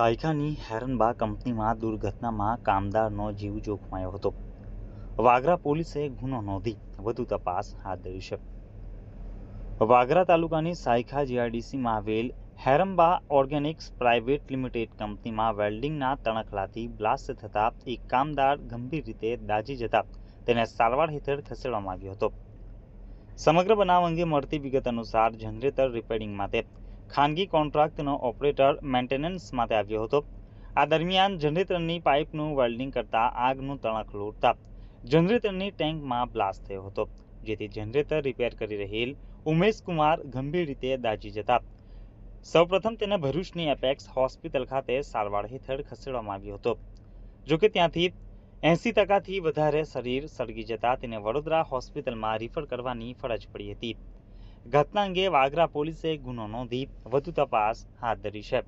સાયકાની હેરનબા કંપનીમાં દુર્ઘટનામાં કામદારનો જીવ જોખમાયો હતો. વાગરા પોલીસે ગુનો નોંધી વધુ તપાસ હાથ ધરી છે. વાગરા તાલુકાની સાયખા જીઆરડીસીમાં આવેલ હેરમ્બા ઓર્ગેનિક્સ પ્રાઇવેટ લિમિટેડ કંપનીમાં વેલ્ડિંગના તણખલાથી બ્લાસ્ટ થતા એક કામદાર ગંભીર રીતે દાઝી જતા તેને સારવાર હેઠળ ખસેડવામાં આવ્યો હતો. સમગ્ર બનાવ અંગે મળતી વિગત અનુસાર જનરેટર રિપેરિંગ માટે ખાનગી કોન્ટ્રાક્ટનો ઓપરેટર મેન્ટેનન્સ માટે આવ્યો હતો. આ દરમિયાન જનરેટરની પાઇપનું વેલ્ડિંગ કરતા આગનું તણખલું ઉઠતા જનરેટરની ટેન્કમાં બ્લાસ્ટ થયો હતો, જેથી જનરેટર રિપેર કરી રહેલ ઉમેશ કુમાર ગંભીર રીતે દાઝી જતા. સૌપ્રથમ તેને ભરૂચની એપેક્સ હોસ્પિટલ ખાતે સારવાર હેઠળ ખસેડવામાં આવ્યો હતો. જોકે ત્યાંથી એંસી ટકાથી વધારે શરીર સળગી જતા તેને વડોદરા હોસ્પિટલમાં રિફર કરવાની ફરજ પડી હતી. ઘટના અંગે વાગરા પોલીસે ગુનો નોંધી વધુ તપાસ હાથ ધરી છે.